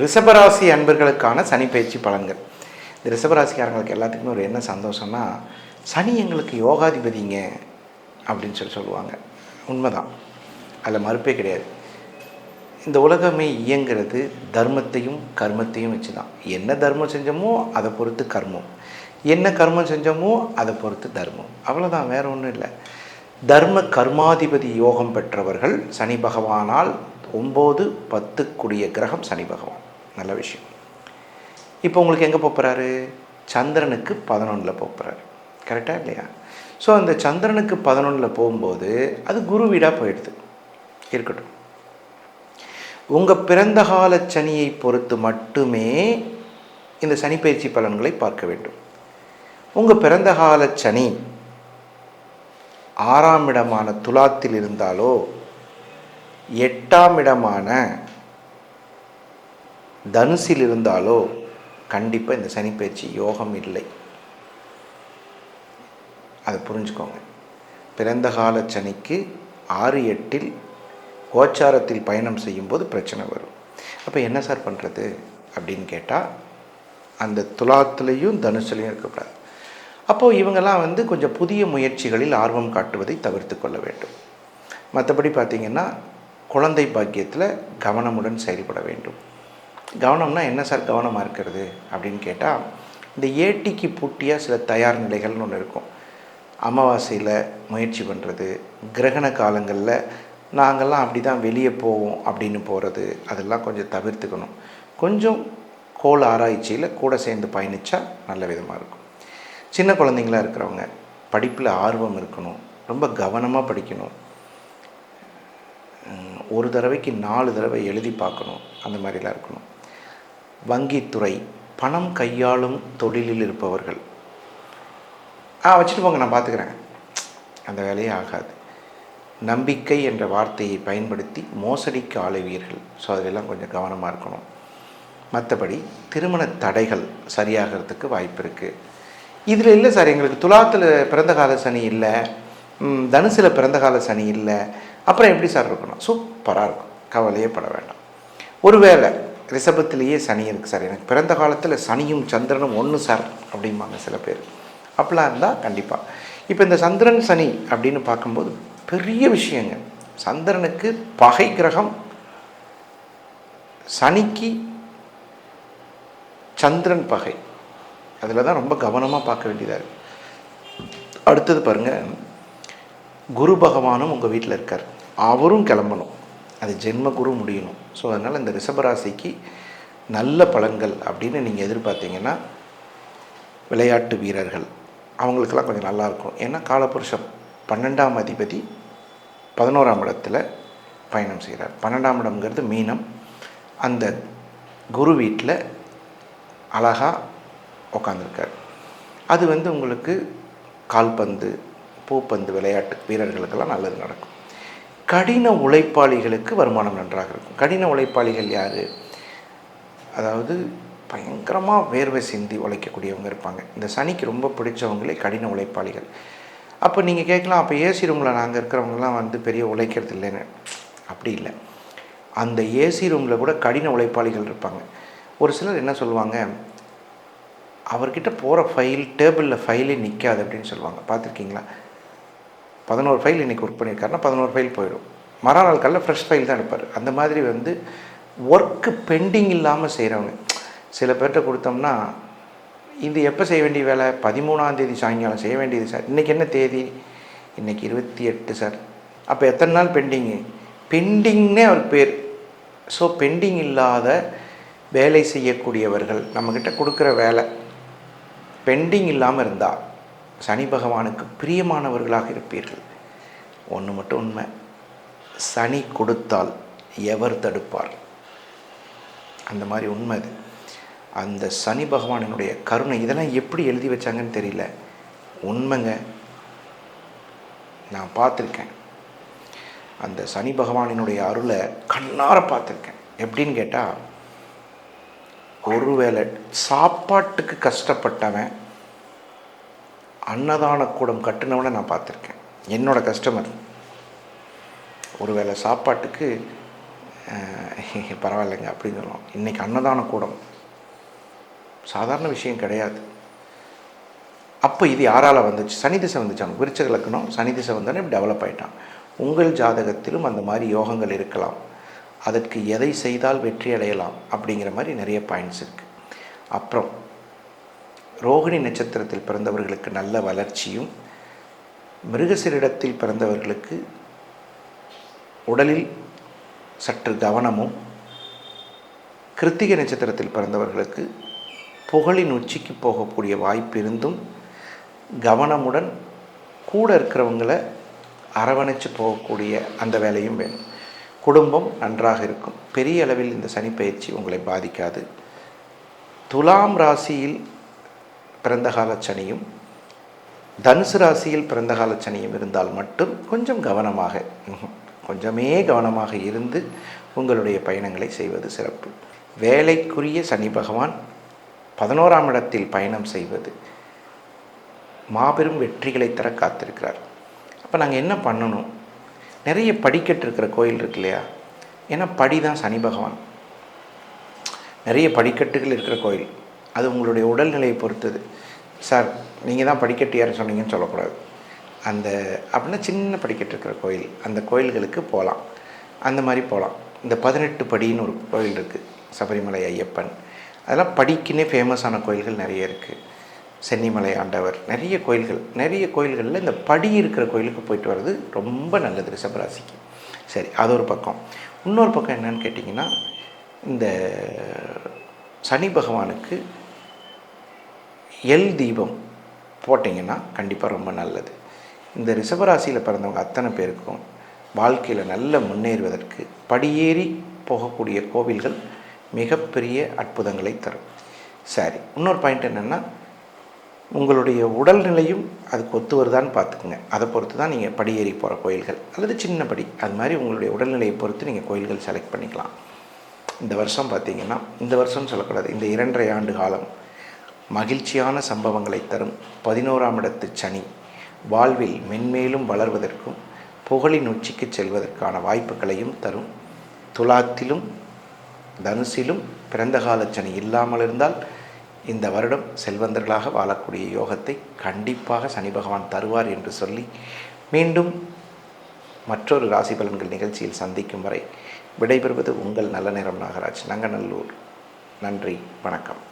ரிஷபராசி அன்பர்களுக்கான சனி பயிற்சி பலன்கள். இந்த ரிஷபராசிக்காரங்களுக்கு எல்லாத்துக்குமே ஒரு என்ன சந்தோஷம்னா சனி எங்களுக்கு யோகாதிபதிங்க அப்படின்னு சொல்லி சொல்லுவாங்க. உண்மைதான். அதில் மறுப்பே கிடையாது. இந்த உலகமே இயங்கிறது தர்மத்தையும் கர்மத்தையும் வச்சு தான். என்ன தர்மம் செஞ்சோமோ அதை பொறுத்து கர்மம். என்ன கர்மம் செஞ்சோமோ அதை பொறுத்து தர்மம். அவ்வளோதான் வேற ஒன்றும் இல்லை. தர்ம கர்மாதிபதி யோகம் பெற்றவர்கள் சனி பகவானால் ஒம்பது பத்து கிரகம் சனி பகவான். நல்ல விஷயம். இப்போ உங்களுக்கு எங்கே போகிறாரு சந்திரனுக்கு பதினொன்றில் போகிறாரு கரெக்டாக இல்லையா? ஸோ அந்த சந்திரனுக்கு பதினொன்றில் போகும்போது அது குரு வீடாக போயிடுது. இருக்கட்டும். உங்கள் பிறந்த கால சனியை பொறுத்து மட்டுமே இந்த சனி பயிற்சி பலன்களை பார்க்க வேண்டும். உங்கள் பிறந்த கால சனி ஆறாம் இடமான துலாத்தில் இருந்தாலோ எட்டாம் இடமான தனுசில் இருந்தாலோ கண்டிப்பாக இந்த சனிப்பயிற்சி யோகம் இல்லை. அதை புரிஞ்சுக்கோங்க. பிறந்த கால சனிக்கு ஆறு எட்டில் கோச்சாரத்தில் பயணம் செய்யும்போது பிரச்சனை வரும். அப்போ என்ன சார் பண்ணுறது அப்படின்னு கேட்டால் அந்த துலாத்துலேயும் தனுசுலையும் இருக்கக்கூடாது. அப்போது இவங்கெல்லாம் வந்து கொஞ்சம் புதிய முயற்சிகளில் ஆர்வம் காட்டுவதை தவிர்த்து கொள்ள வேண்டும். மற்றபடி பார்த்திங்கன்னா குழந்தை பாக்கியத்தில் கவனமுடன் செயல்பட வேண்டும். கவனம்னா என்ன சார் கவனமாக இருக்கிறது அப்படின்னு கேட்டால் இந்த ஏட்டிக்கு பூட்டியாக சில தயார் நிலைகள்னு ஒன்று இருக்கும். அமாவாசையில் முயற்சி பண்ணுறது கிரகண காலங்களில் நாங்கள்லாம் அப்படி தான் வெளியே போவோம் அப்படின்னு போகிறது அதெல்லாம் கொஞ்சம் தவிர்த்துக்கணும். கொஞ்சம் கோல் ஆராய்ச்சியில் கூட சேர்ந்து பயணித்தா நல்ல விதமாக இருக்கும். சின்ன குழந்தைங்களா இருக்கிறவங்க படிப்பில் ஆர்வம் இருக்கணும் ரொம்ப கவனமாக படிக்கணும். ஒரு தடவைக்கு நாலு தடவை எழுதி பார்க்கணும் அந்த மாதிரிலாம் இருக்கணும். வங்கித்துறை பணம் கையாளும் தொழிலில் இருப்பவர்கள். ஆ வச்சுட்டு போங்க நான் பார்த்துக்கிறேன் அந்த வேலையே ஆகாது. நம்பிக்கை என்ற வார்த்தையை பயன்படுத்தி மோசடிக்கு ஆளுவீர்கள். ஸோ அதிலெல்லாம் கொஞ்சம் கவனமாக இருக்கணும். மற்றபடி திருமண தடைகள் சரியாகிறதுக்கு வாய்ப்பு இருக்குது இதில் இல்லை சார் எங்களுக்கு துலாத்தில் பிறந்த கால சனி இல்லை. தனுசில் பிறந்த கால சனி இல்லை. அப்புறம் எப்படி சார் இருக்கணும்? சூப்பராக இருக்கும். கவலையே பட வேண்டாம். ஒருவேளை ரிஷபத்திலேயே சனி இருக்குது சார். எனக்கு பிறந்த காலத்தில் சனியும் சந்திரனும் ஒன்று சார் அப்படிம்பாங்க சில பேர். அப்படிலாம் இருந்தால் கண்டிப்பாக இப்போ இந்த சந்திரன் சனி அப்படின்னு பார்க்கும்போது பெரிய விஷயங்க. சந்திரனுக்கு பகை கிரகம் சனிக்கு சந்திரன் பகை. அதில் தான் ரொம்ப கவனமாக பார்க்க வேண்டியதாக இருக்குது அடுத்தது பாருங்கள் குரு பகவானும் உங்கள் வீட்டில் இருக்கார். அவரும் கிளம்பணும். அது ஜென்ம குரு முடியணும். ஸோ அதனால் இந்த ரிஷபராசிக்கு நல்ல பலன்கள் அப்படின்னு நீங்கள் எதிர்பார்த்தீங்கன்னா விளையாட்டு வீரர்கள் அவங்களுக்கெல்லாம் கொஞ்சம் நல்லாயிருக்கும் ஏன்னா காலபுருஷம் பன்னெண்டாம் அதிபதி பதினோராம் இடத்துல பயணம் செய்கிறார் பன்னெண்டாம் இடம்ங்கிறது மீனம். அந்த குரு வீட்டில் அழகாக உட்காந்துருக்கார் அது வந்து உங்களுக்கு கால்பந்து பூப்பந்து விளையாட்டு வீரர்களுக்கெல்லாம் நல்லது நடக்கும். கடின உழைப்பாளிகளுக்கு வருமானம் நன்றாக இருக்கும். கடின உழைப்பாளிகள் யார்? அதாவது பயங்கரமாக வேர்வை சிந்தி உழைக்கக்கூடியவங்க இருப்பாங்க. இந்த சனிக்கு ரொம்ப பிடிச்சவங்களே கடின உழைப்பாளிகள். அப்போ நீங்கள் கேட்கலாம் அப்போ ஏசி ரூமில் நாங்கள் இருக்கிறவங்கலாம் வந்து பெரிய உழைக்கிறது இல்லைன்னு. அப்படி இல்லை. அந்த ஏசி ரூமில் கூட கடின உழைப்பாளிகள் இருப்பாங்க. ஒரு சிலர் என்ன சொல்லுவாங்க? அவர்கிட்ட போகிற ஃபைல் டேபிளில் ஃபைலே நிற்காது அப்படின்னு சொல்லுவாங்க. பார்த்துருக்கீங்களா? பதினோரு ஃபைல் இன்றைக்கி ஒர்க் பண்ணியிருக்காருன்னா பதினோரு ஃபைல் போயிடும். மறுநாள் காலையில் ஃப்ரெஷ் ஃபைல் தான் எடுப்பார். அந்த மாதிரி வந்து ஒர்க்கு பெண்டிங் இல்லாமல் செய்கிறவங்க சில பேர்கிட்ட கொடுத்தோம்னா இது எப்போ செய்ய வேண்டிய வேலை? பதிமூணாம் தேதி சாயங்காலம் செய்ய வேண்டியது சார். இன்றைக்கி என்ன தேதி? இன்றைக்கி இருபத்தி எட்டு சார். அப்போ எத்தனை நாள் பெண்டிங்கு பெண்டிங்னே அவர் பேர். ஸோ பெண்டிங் இல்லாத வேலை செய்யக்கூடியவர்கள் நம்மக்கிட்ட கொடுக்குற வேலை பெண்டிங் இல்லாமல் இருந்தால் சனி பகவானுக்கு பிரியமானவர்களாக இருப்பீர்கள். ஒன்று மட்டும் உண்மை. சனி கொடுத்தால் எவர் தடுப்பார்? அந்த மாதிரி உண்மை அது. அந்த சனி பகவானினுடைய கருணை இதெல்லாம் எப்படி எழுதி வச்சாங்கன்னு தெரியல. உண்மைங்க. நான் பார்த்துருக்கேன். அந்த சனி பகவானினுடைய அருளை கண்ணார பார்த்துருக்கேன். எப்படின்னு கேட்டால் ஒருவேளை சாப்பாட்டுக்கு கஷ்டப்பட்டவன் அன்னதான கூடம் கட்டினவனை நான் பார்த்துருக்கேன். என்னோட கஸ்டமர் ஒருவேளை சாப்பாட்டுக்கு பரவாயில்லைங்க அப்படின்னு சொல்லலாம் இன்றைக்கி அன்னதான கூடம் சாதாரண விஷயம் கிடையாது. அப்போ இது யாரால் வந்துச்சு? சனி திசை வந்துச்சான் விருச்சக லக்கணம் சனி திசை வந்தோடனே டெவலப் ஆயிட்டான். உங்கள் ஜாதகத்திலும் அந்த மாதிரி யோகங்கள் இருக்கலாம். அதற்கு எதை செய்தால் வெற்றி அடையலாம் அப்படிங்கிற மாதிரி நிறைய பாயிண்ட்ஸ் இருக்குது அப்புறம் ரோகிணி நட்சத்திரத்தில் பிறந்தவர்களுக்கு நல்ல வளர்ச்சியும் மிருகசிரிடத்தில் பிறந்தவர்களுக்கு உடலில் சற்று கவனமும் கிருத்திகை நட்சத்திரத்தில் பிறந்தவர்களுக்கு புகழின் உச்சிக்கு போகக்கூடிய வாய்ப்பு இருந்தும் கவனமுடன் கூட இருக்கிறவங்களை அரவணைச்சு போகக்கூடிய அந்த வேலையும் வேணும். குடும்பம் நன்றாக இருக்கும். பெரிய அளவில் இந்த சனி பயிற்சி உங்களை பாதிக்காது. துலாம் ராசியில் பிறந்தகால சனியும் தனுசு ராசியில் பிறந்தகால சனியும் இருந்தால் மட்டும் கொஞ்சம் கவனமாக கொஞ்சமே கவனமாக இருந்து உங்களுடைய பயணங்களை செய்வது சிறப்பு. வேலைக்குரிய சனி பகவான் பதினோராம் இடத்தில் பயணம் செய்வது மாபெரும் வெற்றிகளை தர காத்திருக்கிறார். அப்போ நாங்கள் என்ன பண்ணணும்? நிறைய படிக்கட்டு இருக்கிற கோயில் இருக்கு இல்லையா? ஏன்னா படி தான் சனி பகவான். நிறைய படிக்கட்டுகள் இருக்கிற கோயில். அது உங்களுடைய உடல்நிலையை பொறுத்தது. சார் நீங்கள் தான் படிக்கட்டு யார் சொன்னீங்கன்னு சொல்லக்கூடாது. அந்த அப்படின்னா சின்ன படிக்கட்டு இருக்கிற கோயில் அந்த கோயில்களுக்கு போகலாம். அந்த மாதிரி போகலாம். இந்த பதினெட்டு படின்னு ஒரு கோயில் இருக்குது சபரிமலை ஐயப்பன். அதெல்லாம் படிக்குன்னே ஃபேமஸான கோயில்கள் நிறைய இருக்குது சென்னிமலை ஆண்டவர் நிறைய கோயில்கள் நிறைய கோயில்களில் இந்த படி இருக்கிற கோயிலுக்கு போயிட்டு வர்றது ரொம்ப நல்லது ரிஷபராசிக்கு. சரி அது ஒரு பக்கம். இன்னொரு பக்கம் என்னன்னு கேட்டிங்கன்னா இந்த சனி பகவானுக்கு எல் தீபம் போட்டிங்கன்னா கண்டிப்பாக ரொம்ப நல்லது. இந்த ரிஷபராசியில் பிறந்தவங்க அத்தனை பேருக்கும் வாழ்க்கையில் நல்ல முன்னேறுவதற்கு படியேறி போகக்கூடிய கோவில்கள் மிகப்பெரிய அற்புதங்களை தரும். சரி இன்னொரு பாயிண்ட் என்னென்னா உங்களுடைய உடல்நிலையும் அதுக்கு ஒத்து வருதான்னு பார்த்துக்குங்க. அதை பொறுத்து தான் நீங்கள் படியேறி போகிற கோயில்கள் அல்லது சின்ன படி அது மாதிரி உங்களுடைய உடல்நிலையை பொறுத்து நீங்கள் கோயில்கள் செலக்ட் பண்ணிக்கலாம். இந்த வருஷம் பார்த்தீங்கன்னா இந்த வருஷம்னு சொல்லக்கூடாது இந்த இரண்டரை ஆண்டு காலம் மகிழ்ச்சியான சம்பவங்களை தரும். பதினோராம் இடத்து சனி. வாழ்வில் மென்மேலும் வளர்வதற்கும் புகழின் உச்சிக்கு செல்வதற்கான வாய்ப்புகளையும் தரும். துலாத்திலும் தனுசிலும் பிறந்தகால சனி இல்லாமல் இருந்தால் இந்த வருடம் செல்வந்தர்களாக வாழக்கூடிய யோகத்தை கண்டிப்பாக சனி பகவான் தருவார் என்று சொல்லி மீண்டும் மற்றொரு ராசி பலன்கள் நிகழ்ச்சியில் சந்திக்கும் வரை விடைபெறுவது உங்கள் நல்ல நேரம் நாகராஜ் நங்கநல்லூர். நன்றி வணக்கம்.